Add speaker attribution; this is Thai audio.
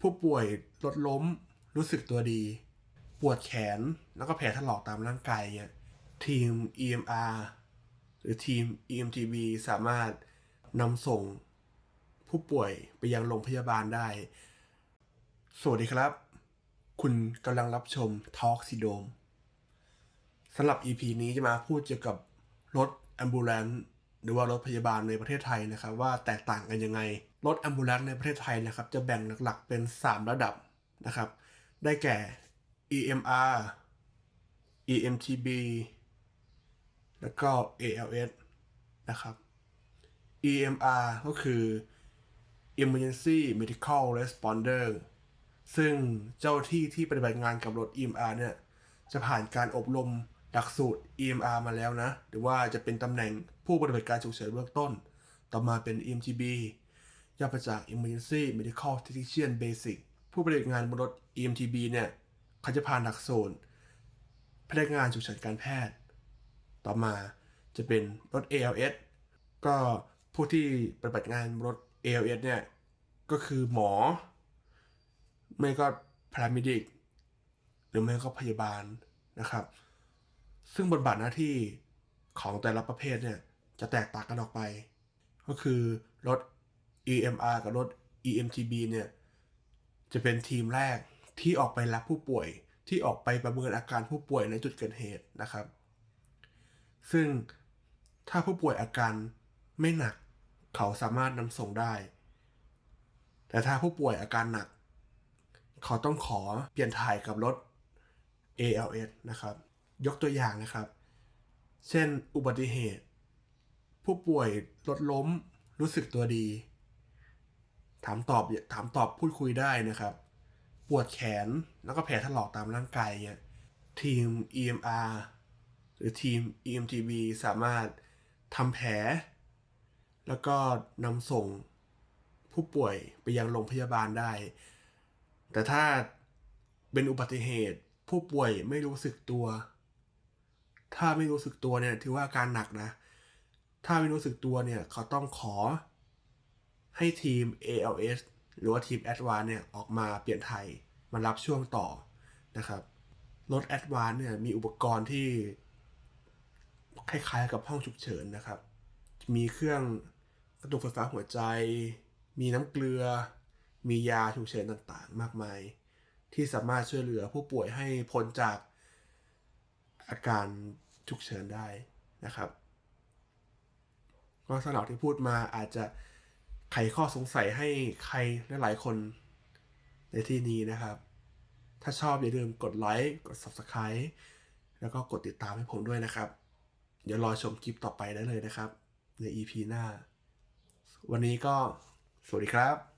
Speaker 1: ผู้ป่วยรถล้มรู้สึกตัวดี ปวดแขนแล้วก็แผลถลอกตามร่างกายเนี่ยทีม EMR หรือทีม EMTB สามารถนำส่งผู้ป่วยไปยังโรงพยาบาลได้ สวัสดีครับ คุณกำลังรับชม Talk ซิโดมสำหรับ EP นี้จะมาพูดเกี่ยวกับรถ ambulance หรือว่ารถพยาบาลในประเทศไทยนะครับว่าแตกต่างกันยังไง รถ ambulanc ในประเทศไทยนะครับจะแบ่งหลักๆเป็น 3 ระดับนะครับ ได้แก่ EMR EMTB แล้วก็ ALS นะครับ EMR ก็คือ Emergency Medical Responder ซึ่งเจ้าที่ที่ปฏิบัติงานกับรถ EMR เนี่ย จะผ่านการอบรม หลักสูตร EMR มาแล้วนะ หรือว่าจะเป็นตำแหน่งผู้ปฏิบัติการฉุกเฉินเบื้องต้น ต่อมาเป็น EMTB ย่อมาจาก Emergency Medical Technician Basic ผู้ปฏิบัติงานบนรถ EMTB เนี่ยเขาจะผ่านหลักสูตรพนักงานฉุกเฉินการแพทย์ ต่อมาจะเป็นรถ ALS ก็ผู้ที่ปฏิบัติงานรถ ALS เนี่ยก็คือหมอ ไม่ก็พารามิดิกหรือไม่ก็พยาบาลนะครับ ซึ่งบทบาทหน้าที่ของแต่ละประเภทเนี่ยจะแตกต่างกันออกไป ก็คือรถ EMR กับรถ EMTB เนี่ยจะเป็นทีมแรกที่ออกไปรับผู้ป่วยที่ออกไปประเมินอาการผู้ป่วยในจุดเกิดเหตุนะครับ ซึ่งถ้าผู้ป่วยอาการไม่หนักเขาสามารถนำส่งได้ แต่ถ้าผู้ป่วยอาการหนัก เขาต้องขอเปลี่ยนถ่ายกับรถ ALS นะครับ ยกตัวอย่างนะครับ เช่น อุบัติเหตุ ผู้ป่วยรถล้มรู้สึกตัวดี ถามตอบถามตอบพูดคุยได้นะครับ ปวดแขนแล้วก็แผลถลอกตามร่างกายเนี่ยทีม EMR หรือทีม EMTB สามารถทำแผล แล้วก็นำส่งผู้ป่วยไปยังโรงพยาบาลได้ แต่ถ้าเป็นอุบัติเหตุผู้ป่วยไม่รู้สึกตัว ถ้าไม่รู้สึกตัวเนี่ยถือว่าอาการหนักนะ ถ้าไม่รู้สึกตัวเนี่ยเขาต้องขอ ให้ทีม ALS หรือว่าทีม a d v a n c e เนี่ยออกมาเปลี่ยนไทยมารับช่วงต่อนะครับรถ a d v a n c e เนี่ยมีอุปกรณ์ที่คล้ายๆกับห้องฉุกเฉินนะครับ มีเครื่องกระตุกไฟฟ้าหัวใจ มีน้ำเกลือ มียาฉุกเฉินต่างๆ มากมาย ที่สามารถช่วยเหลือผู้ป่วยให้พ้นจากอาการ ฉุกเฉินได้นะครับ ก็สำหรับที่พูดมาอาจจะไขข้อสงสัยให้ใครหลายๆคนในที่นี้นะครับ ถ้าชอบอย่าลืมกดไลค์กด Subscribe แล้วก็กดติดตามให้ผมด้วยนะครับ เดี๋ยวรอชมคลิปต่อไปได้เลยนะครับ ใน EP หน้า วันนี้ก็สวัสดีครับ